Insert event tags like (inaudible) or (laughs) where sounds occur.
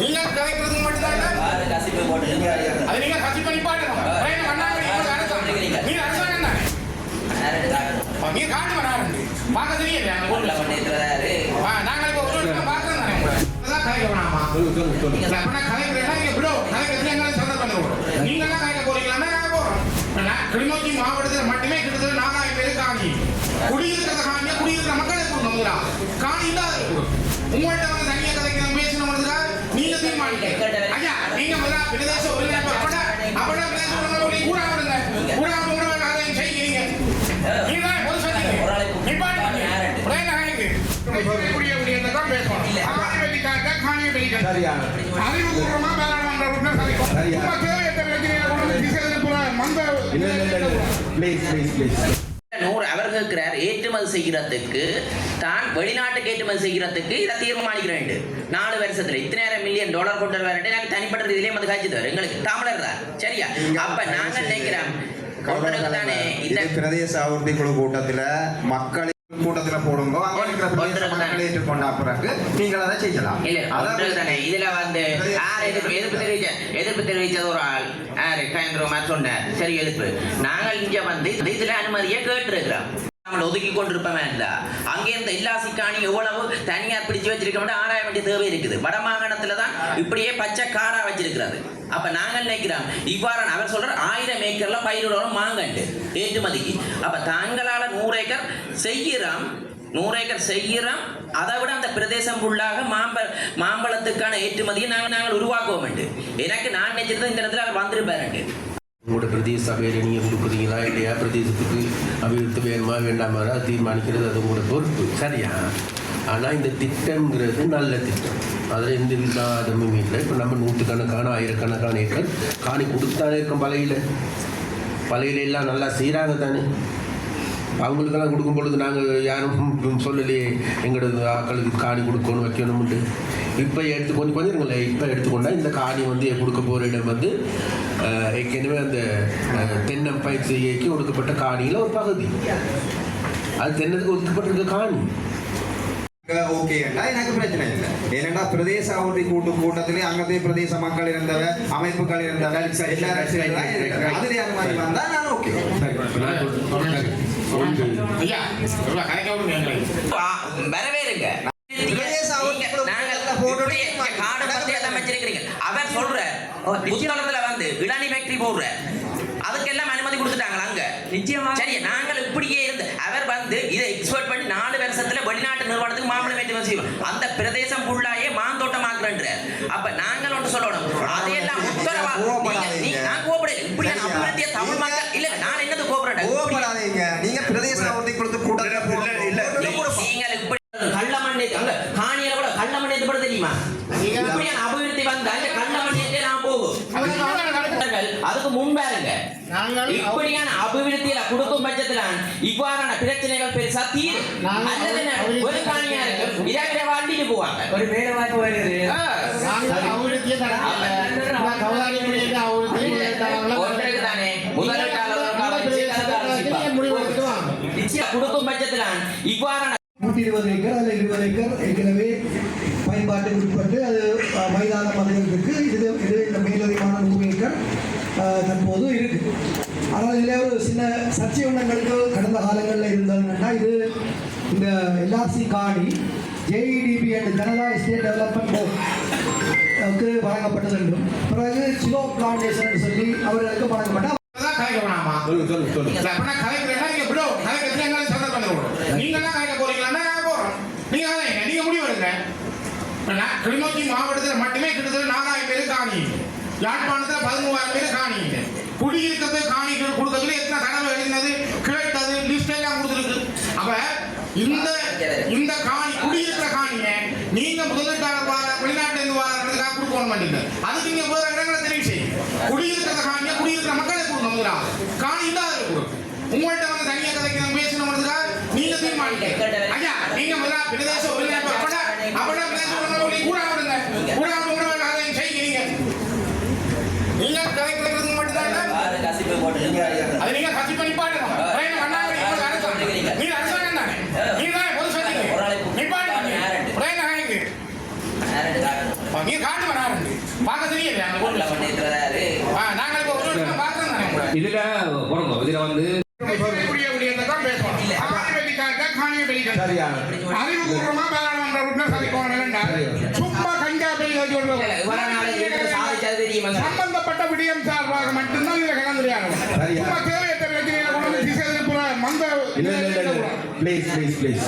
நீங்க மட்டும்தான் அது நீங்க கட்சி பண்ணி பண்ணாங்க நீங்க அரசாங்கம் தானே நீங்க காட்டு வராரு பார்க்க தெரியல நாங்க இப்ப ஒரு நிமிஷம் பார்க்கறோம் தானே அதான் வேணாமா இங்க விடோ. எங்களை நீங்க எல்லாம் கலைக்க போறீங்களா? நாங்க போறோம் கிளிநொச்சி மாவட்டத்தில் மட்டுமே கிட்டத்தட்ட நாலாயிரம் பேர் காணி. குடியிருக்கிற காணியை குடியிருக்கிற மக்களுக்கு கொடுக்கணுங்களா காணி இல்லாத உங்கள்கிட்ட வந்து தனியாக நீங்க தீர்மானிக்க. ஐயா நீங்க முதல்ல பிரதேச ஒருங்கிணைப்பு அப்பட அப்பட பிரதேச ஒருங்கிணைப்பு கூட விடுங்க. கூட அதையும் செய்கிறீங்க நீங்க தான் பொது பேசணும். அறிவுபூர்வமா பாராளுமன்ற உறுப்பினர் சந்திக்கும். சரியா. சும்மா தேவையற்ற பிரச்சனைகளை கொண்டு மந்த ப்ளீஸ் ப்ளீஸ் ப்ளீஸ் நூறு அவர் கேட்கிறார் ஏற்றுமதி செய்கிறதுக்கு தான் வெளிநாட்டுக்கு ஏற்றுமதி செய்கிறதுக்கு இதை தீர்மானிக்கிறேன் நாலு வருஷத்துல இத்தனாயிரம் மில்லியன் டாலர் கொண்டு வரட்டு எனக்கு தனிப்பட்ட ரீதியிலே வந்து காய்ச்சி தரும் எங்களுக்கு தமிழர் தான். சரியா? அப்ப நாங்க நினைக்கிறோம் பிரதேச அபிவிருத்தி குழு கூட்டத்துல மக்கள் கூட்டத்துல போடுங்க. ஏற்றுக்கொண்ட பிறகு நீங்கள் அதை செய்யலாம். இதுல வந்து எதிர்ப்பு எதிர்ப்பு தெரிவிச்ச எதிர்ப்பு தெரிவிச்சது ஒரு ஆள். யாரு? மாதிரி சொன்னார் சரி எதிர்ப்பு நாங்கள் இங்க வந்து இந்த இதுல அனுமதியை கேட்டிருக்கிறோம். நம்ம ஒதுக்கி கொண்டிருப்போமே இல்ல அங்கே இருந்த எல்லா சிக்காணி எவ்வளவு தனியார் பிடிச்சு வச்சிருக்க ஆராய வேண்டிய தேவை இருக்குது. வடமாகாணத்துல தான் இப்படியே பச்சை காடா வச்சிருக்கிறது. அப்ப நாங்கள் நினைக்கிறோம் இவ்வாறு அவர் சொல்ற ஆயிரம் ஏக்கர்ல பயிரிடணும் மாங்கண்டு ஏற்றுமதிக்கு. அப்ப தாங்களால நூறு ஏக்கர் செய்கிறோம் நூறு ஏக்கர் செய்கிறோம் அதை விட அந்த பிரதேசம் ஃபுல்லாக மாம்ப மாம்பழத்துக்கான ஏற்றுமதியை நாங்கள் நாங்கள் உருவாக்குவோம் எனக்கு நான் நினைச்சிருந்தேன் இந்த இடத்துல அவர் வந்திருப்பாரு உங்களோட பிரதேச சபையில் நீங்கள் கொடுக்குறீங்களா இல்லையா? பிரதேசத்துக்கு அபிவிருத்தி வேணுமா வேண்டாமா? தீர்மானிக்கிறது அது உங்களோட பொறுப்பு. சரியா? ஆனால் இந்த திட்டம்ங்கிறது நல்ல திட்டம். அதில் எந்த விவாதமும் இல்லை. இப்போ நம்ம நூற்றுக்கணக்கான ஆயிரக்கணக்கான ஏக்கர் காணி கொடுத்தானே இருக்கும் பழையில பழையில எல்லாம் நல்லா செய்கிறாங்க தானே. அவங்களுக்கெல்லாம் கொடுக்கும் பொழுது நாங்கள் யாரும் (laughs) சொல்லலையே எங்களோட ஆக்களுக்கு காணி கொடுக்கணும் வைக்கணும்ட்டு இப்போ எடுத்து கொஞ்சம் கொஞ்சம் இருங்களேன். இப்போ எடுத்துக்கொண்டா இந்த காணி வந்து கொடுக்க போகிற இடம் வந்து ஏற்கனவே அந்த தென்னம் பயிர் செய்யக்கு ஒடுக்கப்பட்ட காணியில் ஒரு பகுதி. அது தென்னத்துக்கு ஒதுக்கப்பட்டிருக்க காணி. ஓகேண்டா எனக்கு பிரச்சனை இல்லை. ஏனென்றா பிரதேச அபிவிருத்தி கூட்டு கூட்டத்திலே அங்கத்தே பிரதேச மக்கள் இருந்தவ அமைப்புகள் இருந்தவ இருக்கிறாங்க. அதுல அந்த மாதிரி வந்தா நான் ஓகே. ஒன்று ஐயா இவ்வளவு கலைக்க விடுங்க எங்களை ஆ, வரவே இருங்க பிரதேச அபிவிருத்தி குழு நாங்கள் போட்டு இப்படியே காடு பத்தி எல்லாம் வச்சிருக்கிறீங்க. அவர் சொல்ற புத்தளத்துல வந்து இளநி ஃபேக்டரி போடுற. அதுக்கெல்லாம் அனுமதி கொடுத்துட்டாங்களா அங்க? நிச்சயமா சரி நாங்கள் இப்படியே இருந்து அவர் வந்து இதை எக்ஸ்போர்ட் பண்ணி நாலு வருஷத்துல வெளிநாட்டு நிறுவனத்துக்கு செய்வோம் அந்த பிரதேசம் ஃபுல்லாயே மாந்தோட்டம் ஆக்குறன்ற அப்ப நாங்கள் ஒன்று சொல்லணும். அதையெல்லாம் உத்தரவா நான் இப்படியான அபிவிருத்திய தமிழ் மக்கள் இல்ல நான் என்னது கோபப்படேன் கோவப்படாதீங்க. நீங்க பிரதேச அபிவிருத்தி குழு கூட்டத்துல போட்டு- இல்ல, போட்டு கொடுப்போம். நீங்கள் இப்படி கள்ள மண்ணை அங்க காணியில கூட கள்ள மண்ணை கூட தெரியுமா இப்படியான அபிவிருத்தி வந்தா இந்த கள்ள மண்ணை நான் போகும் அதுக்கு முன்பாருங்க. நாங்கள் இப்படியான அபிவிருத்தியில கொடுக்கும் பட்சத்துல இவ்வாறான பிரச்சனைகள் பெருசா தீரும். ஒரு காணியா இருக்கு இதை வாழ்ந்துட்டு போவாங்க. ஒரு வேலை வாய்ப்பு வருது ஒன்றுக்கு தானே முதலீட்டாளர் கொடுக்கும் பட்சத்துல இவ்வாறான நூற்றி இருபது ஏக்கர் அதில் இருபது ஏக்கர். ஏற்கனவே பயன்பாட்டுக்கு உட்பட்டு அது அஹ், மைதான மதிலுக்கு இது இது இந்த மேலதிகமான நூறு ஏக்கர். தற்போது இருக்கு. ஆனால் இதில் ஒரு சின்ன சர்ச்சை ஒன்றங்களுக்கு கடந்த காலங்களில் இருந்ததுன்னா இது இந்த எல்ஆர்சி காணி JEDB and Janatha estate development போர்டுக்கு வழங்கப்பட்டது என்றும் பிறகு சிலோ பிளான்டேஷன் சொல்லி அவர்களுக்கு வழங்கப்பட்ட நீங்க முடிவு எடுங்க. இப்ப நான் கிளிநொச்சி மாவட்டத்தில் மட்டுமே கிட்டத்தட்ட நாலாயிரம் பேர் காணி. யாழ்ப்பாணத்தில் பதிமூவாயிரம் பேர் காணி குடியிருக்கிறது காணிகள் கொடுக்கறதுல எத்தனை தடவை எழுதினது கேட்டது லிஸ்ட் எல்லாம் கொடுத்துருக்கு. அப்ப இந்த இந்த காணி குடியிருக்கிற காணியை நீங்க முதலீட்டாளர் வார வெளிநாட்டுல இருந்து வாரதுக்காக கொடுக்க மாட்டீங்க. அதுக்கு நீங்க வேற இடங்களை தெரிவு செய்யுங்க குடியிருக்கிற காணியை குடியிருக்கிற மக்களை கொடுங்க முதலா காணி இல்லாத கொடுக்கும் உங்கள்கிட்ட வந்து தனியா கதைக்கணும் பேசணும்ன்றதுக்காக நீங்க தீர்மானிக்க ஐயா நீங்க முதல்ல பிரதேச ஒருங்கிணைப்பு அப்பட அப்பட பிரதேச ஒருங்கிணைப்பு கூட விடுங்க கூட விடுங்க அதையும் செய்கிறீங்க நீங்க கலைக்கிறதுக்கு மட்டும்தான் ஆறு கசிப்பு போட்டு அது நீங்க கட்சி பண்ணி பாடணும் பிரேம் பண்ணாங்க நீங்க அரசாங்கம் நீங்க அரசாங்கம் தானே நீங்க தான் பொது சொன்னீங்க நிப்பாட்டுங்க பிரேம் நாயக்கு நேரடி காட்டணும் நீங்க காட்டு வரா யாருன்னு பார்க்க தெரியல அந்த உள்ள ஊர்ல பண்ணிருக்கிறாரு ஆ, நாங்கள் இப்போ ஒரு வருஷம் பார்க்கறோம் தானே உங்களை. இதுல போடுங்க இதுல வந்து அறிவுபூர்வமா பாராளுமன்ற உறுப்பினர் சந்திக்கணும் வேண்டாம். சும்மா கஞ்சா சம்பந்தப்பட்ட விடயம் சார்பாக மட்டும்தான் இதுல கலந்துரையாடணும். சும்மா தேவையற்ற பிரச்சனைகளை கொண்டு திசை திருப்புற மந்த ப்ளீஸ் ப்ளீஸ் ப்ளீஸ்